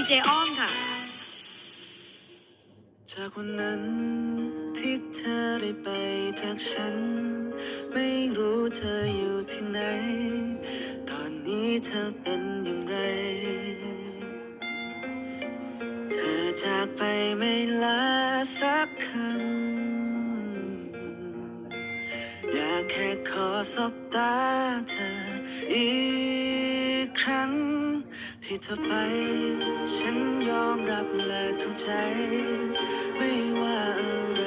ดีเจอ้อมค่ะ จากวันนั้นที่เธอได้ไปจากฉัน ไม่รู้เธออยู่ที่ไหน ตอนนี้เธอเป็นอย่างไรจากไปไม่ลาสักคำอยากแค่ขอสบตาเธออีก กครั้ง ที่เธอไป ฉันยอมรับและเข้าใจ ไม่ว่าอะไร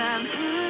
time high.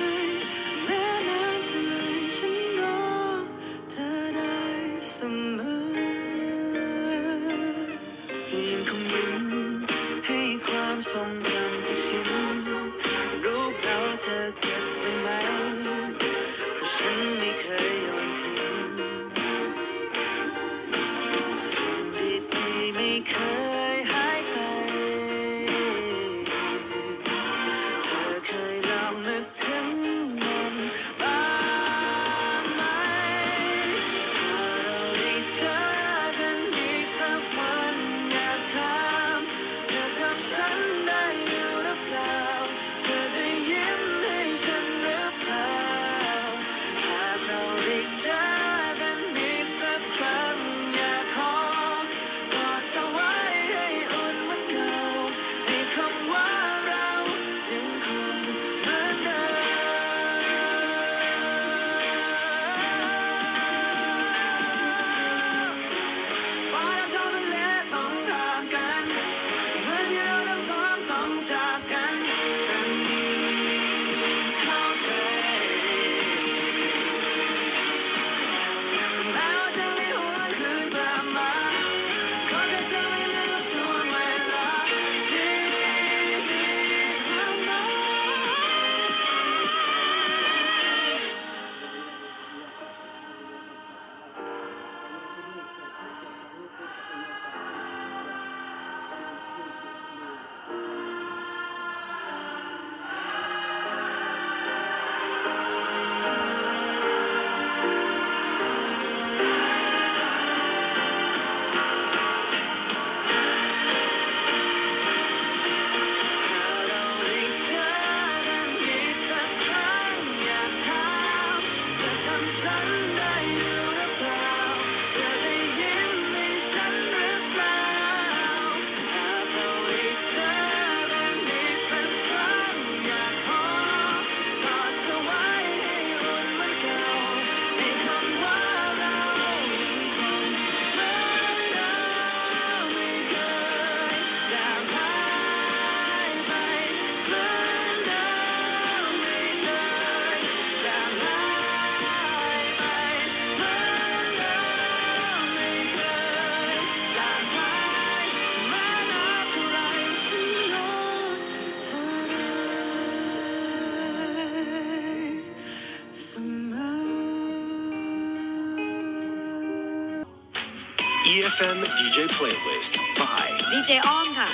EFM DJ Playlist by ดีเจอ้อมค่ะ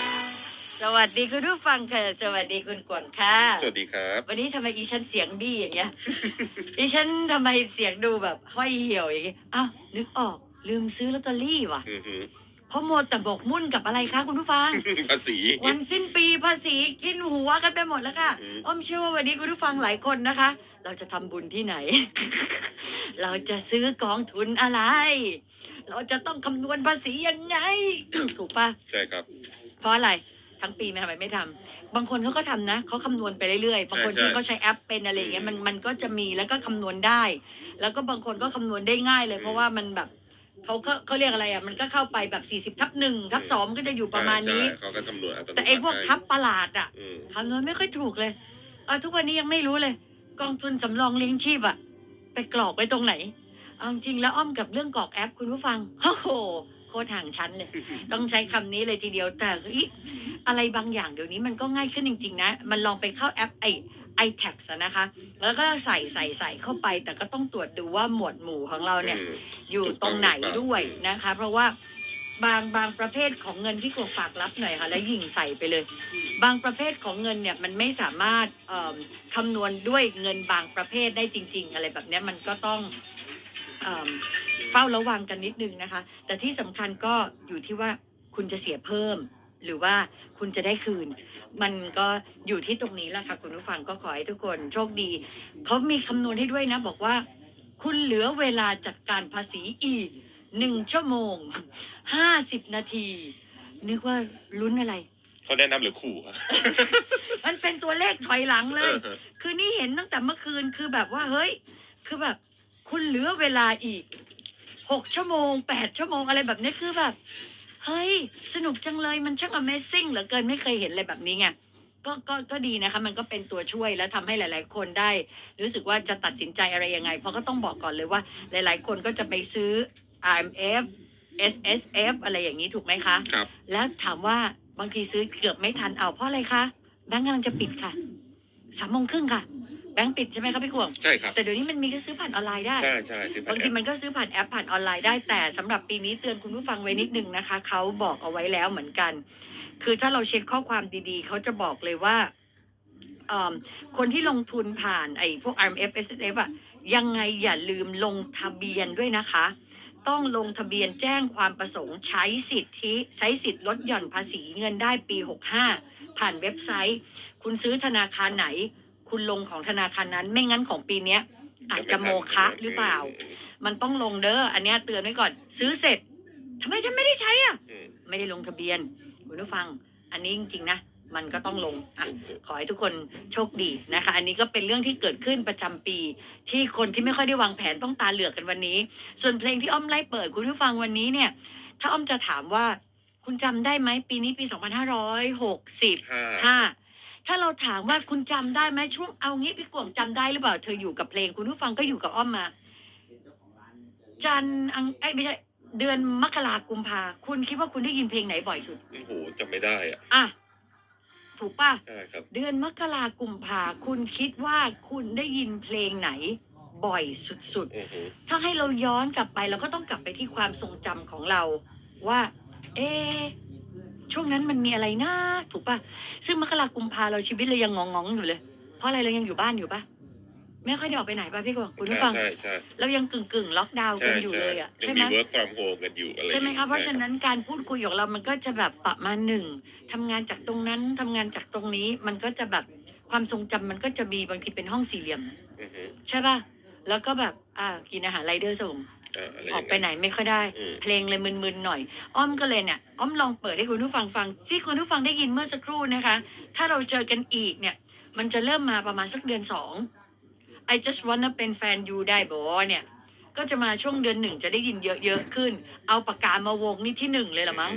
สวัสดีคุณผู้ฟังค่ะ สวัสดีคุณกวนค่ะ สวัสดีครับ วันนี้ทำไมอีฉันเสียงบี้อย่างเงี้ย อีฉันทำไมเสียงดูแบบห้อยเหี่ยวอย่างเงี้ยอ้าวนึกออกลืมซื้อลอตเตอรี่ว่ะเพราะหมดแต่บกมุ่นกับอะไรคะคุณผู้ฟัง ภาษี วันสิ้นปีภาษีกินหัวกันไปหมดแล้วค่ะอ้อมเชื่อว่าวันนี้คุณผู้ฟังหลายคนนะคะ เราจะทำบุญที่ไหน เราจะซื้อกองทุนอะไร เราจะต้องคำนวณภาษียังไง ถูกปะใช่ครับ เพราะอะไร ทั้งปีไม่ทำไมไม่ทำบางคนเขาก็ทำนะเขาคำนวณไปเรื่อยๆบางคนใช่ที่ใช่ เขาใช้แอปเป็นอะไรอย่างเงี้ยอืมมันมันก็จะมีแล้วก็คำนวณได้ แล้วก็บางคนก็คำนวณได้ง่ายเลยอืมเพราะว่ามันแบบเขาก็เขาเรียกอะไรอะมันก็เข้าไปแบบ40ทับหนึ่งทับสองก็จะอยู่ประมาณนี้ ใช่เขาก็คำนวณอัตโนมัติแต่ไอ้พวกให้ทับประหลาดอะ อืม คำนวณไม่ค่อยถูกเลย เออทุกวันนี้ยังไม่รู้เลย กองทุนสำรองเลี้ยงชีพอะไปกรอกไว้ตรงไหน เอาจริงแล้วอ้อมกับเรื่องกรอกแอปคุณผู้ฟังโอ้โหโคตรห่างชั้นเลย ต้องใช้คำนี้เลยทีเดียวแต่เฮ้ยอะไรบางอย่างเดี๋ยวนี้มันก็ง่ายขึ้นจริง ๆ นะ มันลองไปเข้าแอปไอไอแท็กนะคะ แล้วก็ใส่ใส่ใส่เข้าไป แต่ก็ต้องตรวจดูว่าหมวดหมู่ของเราเนี่ยอืมอยู่ถูกตต้รองงไหนหรือเปล่าด้วยนะคะ เพราะว่าบางบางประเภทของเงินที่กวฝากรับหน่อยค่ะแล้วยิงใส่ไปเลย บางประเภทของเงินเนี่ยมันไม่สามารถเอิ่มคำนวณด้วยเงินบางประเภทได้จริง ๆ อะไรแบบเนี้ยมันก็ต้อง เอิ่มเฝ้าระวังกันนิดนึงนะคะ แต่ที่สำคัญก็อยู่ที่ว่าคุณจะเสียเพิ่ม หรือว่าคุณจะได้คืน มันก็อยู่ที่ตรงนี้แหละค่ะคุณผู้ฟังก็ขอให้ทุกคนโชคดีเขามีคำนวณให้ด้วยนะ บอกว่า คุณเหลือเวลาจัดการภาษีอีกหนึ่งชั่วโมงห้าสิบนาที นึกว่าลุ้นอะไรเขาแนะนำหรือขู่ครับมันเป็นตัวเลขถอยหลังเลยเออคือนี่เห็นตั้งแต่เมื่อคืนคือแบบว่าเฮ้ย คือแบบ คุณเหลือเวลาอีกหกชั่วโมงแปดชั่วโมงอะไรแบบนี้คือแบบ เฮ้ย สนุกจังเลยมันช่าง Amazing เหลือเกินไม่เคยเห็นอะไรแบบนี้ไงก็ก็ก็ดีนะคะ มันก็เป็นตัวช่วยแล้วทำให้หลาย ๆ คนได้ รู้สึกว่าจะตัดสินใจอะไรยังไง เพราะก็ต้องบอกก่อนเลยว่า หลาย ๆ คนก็จะไปซื้อ IMF SSF อะไรอย่างนี้ถูกไหมคะ ครับ แล้วถามว่าบางทีซื้อเกือบไม่ทันเอาเพราะอะไรคะแบงก์กำลังจะปิดค่ะสามโมงครึ่งค่ะ แบงก์ปิดใช่ไหมคะพี่ขวง ใช่ครับ แต่เดี๋ยวนี้มันมีก็ซื้อผ่านออนไลน์ได้ ใช่ใช่ที่บางทีมันก็ซื้อผ่านแอปผ่านออนไลน์ได้แต่สำหรับปีนี้เตือนคุณผู้ฟังไว้นิดนึงนะคะ เขาบอกเอาไว้แล้วเหมือนกัน คือถ้าเราเช็คข้อความดีๆ เขาจะบอกเลยว่าเอิ่มคนที่ลงทุนผ่านไอ้พวก RMF SSF อะยังไงอย่าลืมลงทะเบียนด้วยนะคะ ต้องลงทะเบียนแจ้งความประสงค์ใช้สิทธิใช้สิทธิ์ลดหย่อนภาษีเงินได้ปี 65 ผ่านเว็บไซต์ คุณซื้อธนาคารไหน คุณลงของธนาคารนั้น ไม่งั้นของปีเนี้ย อาจจะโมฆะหรือเปล่า มันต้องลงเด้ออันเนี้ยเตือนไว้ก่อน ซื้อเสร็จทำไมฉันไม่ได้ใช้อะอืมไม่ได้ลงทะเบียนคุณผู้ฟัง อันนี้จริงๆนะมันก็ต้องลงอะขอให้ทุกคนโชคดีนะคะ อันนี้ก็เป็นเรื่องที่เกิดขึ้นประจำปี ที่คนที่ไม่ค่อยได้วางแผนต้องตาเหลือกกันวันนี้ ส่วนเพลงที่อ้อมไล่เปิดคุณผู้ฟังวันนี้เนี่ย ถ้าอ้อมจะถามว่าคุณจำได้ไหมปีนี้ปี 2565ห้า ถ้าเราถามว่าคุณจำได้ไหมช่วงเอางี้พี่กวางจำได้หรือเปล่าเธออยู่กับเพลง คุณผู้ฟังก็อยู่กับอ้อมมา จันทร์อังไอ้ยไม่ใช่เดือนมกรากุมภาคุณคิดว่าคุณได้ยินเพลงไหนบ่อยสุดโอ้โหจำไม่ได้อะอะถูกป่ะใช่ครับ เดือนมกรากุมภาคุณคิดว่าคุณได้ยินเพลงไหนบ่อยสุดอือหือๆถ้าให้เราย้อนกลับไปเราก็ต้องกลับไปที่ความทรงจำของเราว่า เอะ ช่วงนั้นมันมีอะไรนะถูกป่ะซึ่งมกรากุมภาเราชีวิตเรายังงองๆอยู่เลย เพราะอะไรเรายังอยู่บ้านอยู่ป่ะไม่ค่อยได้ออกไปไหนป่ะพี่กวางคุณผู้ฟัง ใช่ใช่เรายังกึ่งกึ่งๆล็อกดาวน์ใช่กันอยู่เลยอะยัใช่งไหมมี work from home กันอยู่อะไรใช่ไหมอยู่คะเพราะฉะใช่นั้นการพูดคุยของเรามันก็จะแบบประมาณหนึ่งทำงานจากตรงนั้นทำงานจากตรงนี้มันก็จะแบบความทรงจำมันก็จะมีบางทีเป็นห้องสี่เหลี่ยมอือหือใช่ป่ะแล้วก็แบบอ่ากินอาหารไรเดอร์ส่ง อ่าอะไรออกไปไหนไม่ค่อยได้ อืม เพลงเลยมึนๆหน่อย อ้อมก็เลยเนี่ยอ้อมลองเปิดให้คุณผู้ฟังฟังที่คุณผู้ฟังได้ยินเมื่อสักครู่นะคะ ถ้าเราเจอกันอีกเนี่ย มันจะเริ่มมาประมาณสักเดือนสอง I just wanna เป็นแฟนยูได้บอเนี่ย ก็จะมาช่วงเดือนหนึ่งจะได้ยินเยอะๆขึ้น เอาปากกามาวงนี่ที่หนึ่งเลยละมั้ง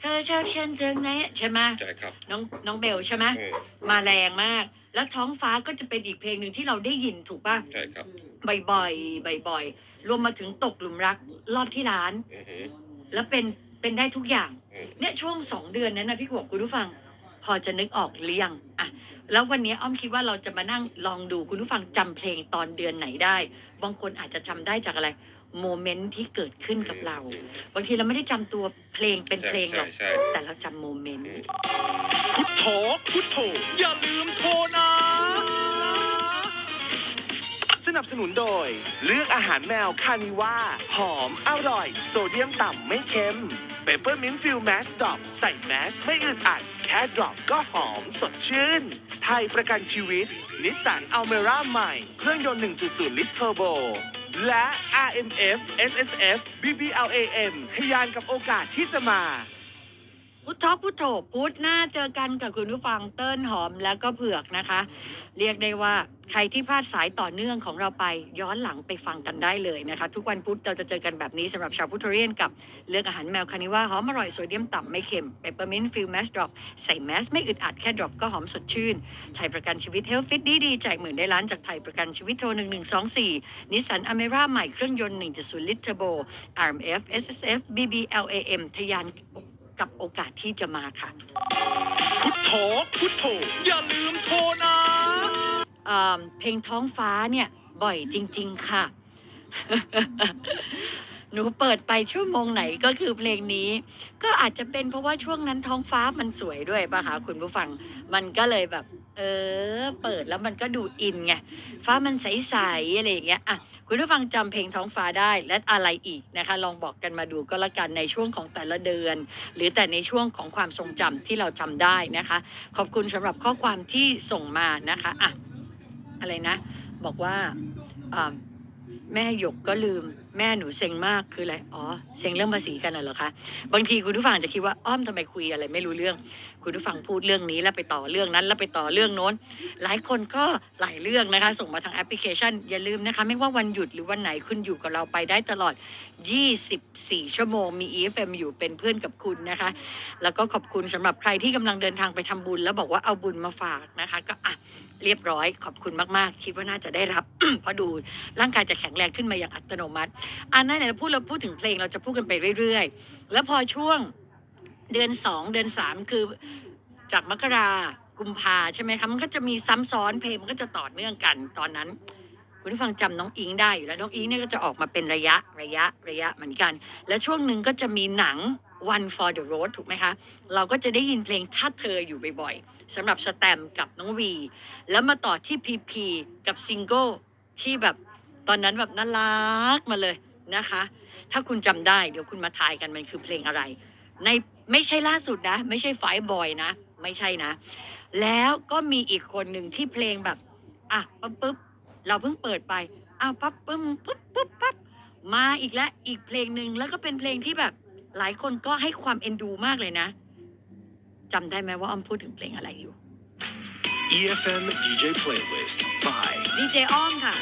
เธอชอบฉันเธอไหนใช่ไหมใช่ครับน้องน้องเบลใช่ไหมอืมมาแรงมาก แล้วท้องฟ้าก็จะเป็นอีกเพลงหนึ่งที่เราได้ยินถูกป่ะใช่ครับบ่อยๆบ่อยๆรวมมาถึงตกหลุมรักรอบที่ร้าน อือหือแล้วเป็นเป็นได้ทุกอย่าง อืมเนี่ยช่วงสองเดือนนั้นนะพี่ขวบคุณผู้ฟัง พอจะนึกออกหรือยังอะแล้ววันนี้อ้อมคิดว่าเราจะมานั่งลองดูคุณผู้ฟังจำเพลงตอนเดือนไหนได้ บางคนอาจจะจำได้จากอะไร โมเมนต์ที่เกิดขึ้นกับเรา บางทีเราไม่ได้จำตัวเพลงเป็นเพลงหรอกใช่ใช่ แต่เราจำโมเมนต์ พุทโธพุทโธอย่าลืมโทรนะ สนับสนุนโดย เลือกอาหารแมวคานิว่า หอม อร่อย โซเดียมต่ำไม่เค็มเปเปอร์มินต์ฟิลแมสดรอปใส่แมสไม่อึดอัด แค่ดรอปก็หอมสดชื่น ไทยประกันชีวิต นิสสันอัลเมร่าใหม่ เครื่องยนต์ 1.0 ลิตรเทอร์โบ และ RMF SSF BBLAM ทยานกับโอกาสที่จะมา พุทธพุทโธพุธหน้าเจอกันกับคุณผู้ฟังเติ้ลหอมแล้วก็เผือกนะคะ เรียกได้ว่าใครที่พลาดสายต่อเนื่องของเราไปย้อนหลังไปฟังกันได้เลยนะคะ ทุกวันพุธเราจะเจอกันแบบนี้สำหรับชาวพุทธเรียนกับเลือกอาหารแมวคานิว่าหอมอร่อยโซเดียมต่ำไม่เค็มเปปเปอร์มินต์ฟิลแมสดรอปใส่แมสไม่อึดอัดแค่ดรอปก็หอมสดชื่นไทยประกันชีวิตเฮลฟิตดีดีๆแจกหมื่นได้ล้านจากไทยประกันชีวิตโทร1124นิสสันอเมร่าใหม่เครื่องยนต์1.0ลิตรเทอร์โบ RMF SSF BBLAM ทยาน กับโอกาสที่จะมาค่ะ พุทโธพุทโธอย่าลืมโทรนะ เอ่อเพลงท้องฟ้าเนี่ย บ่อยจริง ๆ ค่ะ หนูเปิดไปชั่วโมงไหนก็คือเพลงนี้ ก็อาจจะเป็นเพราะว่าช่วงนั้นท้องฟ้ามันสวยด้วยป่ะคะคุณผู้ฟัง มันก็เลยแบบ เออ เปิดแล้วมันก็ดูอินไงฟ้ามันใสๆอะไรอย่างเงี้ยอะคุณผู้ฟังจำเพลงท้องฟ้าได้และอะไรอีกนะคะ ลองบอกกันมาดูก็แล้วกันในช่วงของแต่ละเดือน หรือแต่ในช่วงของความทรงจำที่เราจำได้นะคะ ขอบคุณสำหรับข้อความที่ส่งมานะคะอะอะไรนะ บอกว่าแม่หยกก็ลืมแม่หนูเซ็งมากคืออะไร อ๋อ เซ็งเรื่องภาษีกันเหรอคะ บางทีคุณผู้ฟังจะคิดว่าอ้อมทำไมคุยอะไรไม่รู้เรื่อง คุณผู้ฟังพูดเรื่องนี้แล้วไปต่อเรื่องนั้น แล้วไปต่อเรื่องโน้น หลายคนก็หลายเรื่องนะคะ ส่งมาทางแอปพลิเคชัน อย่าลืมนะคะ ไม่ว่าวันหยุดหรือวันไหนคุณอยู่กับเราไปได้ตลอด 24 ชั่วโมง มี EFM อยู่เป็นเพื่อนกับคุณนะคะ แล้วก็ขอบคุณสำหรับใครที่กำลังเดินทางไปทำบุญ แล้วบอกว่าเอาบุญมาฝากนะคะ ก็อะเรียบร้อย ขอบคุณมากๆ คิดว่าน่าจะได้รับ เพราะดูร่างกายจะแข็งแรงขึ้นมาอย่างอัตโนมัติอันนั้นเนี่ยเราพูดเราพูดถึงเพลงเราจะพูดกันไปเรื่อยๆ แล้วพอช่วงเดือนสองเดือนสามคือจากมกรากุมภาใช่ไหมคะมันก็จะมีซ้ำซ้อนเพลงมันก็จะต่อเนื่องกันตอนนั้น คุณผู้ฟังจำน้องอิงได้อยู่แล้วน้องอิงเนี่ยก็จะออกมาเป็นระยะระยะระยะเหมือนกัน และช่วงหนึ่งก็จะมีหนัง One for the Road ถูกไหมคะ เราก็จะได้ยินเพลงถ้าเธออยู่บ่อยๆสำหรับสแตมกับน้องวี แล้วมาต่อที่พีพีกับซิงเกิลที่แบบ ตอนนั้นแบบน่ารักมาเลยนะคะ ถ้าคุณจำได้เดี๋ยวคุณมาทายกันมันคือเพลงอะไร ในไม่ใช่ล่าสุดนะ ไม่ใช่ไฟบอยนะ ไม่ใช่นะ แล้วก็มีอีกคนหนึ่งที่เพลงแบบอะปั๊บปุ๊บเราเพิ่งเปิดไปอ้าวปั๊บปึ๊บปุ๊บปุ๊บปั๊บมาอีกแล้วอีกเพลงหนึ่งแล้วก็เป็นเพลงที่แบบ หลายคนก็ให้ความเอ็นดูมากเลยนะจำได้ไหมว่าอ้อมพูดถึงเพลงอะไรอยู่ EFM DJ Playlist by ดีเจอ้อมค่ะ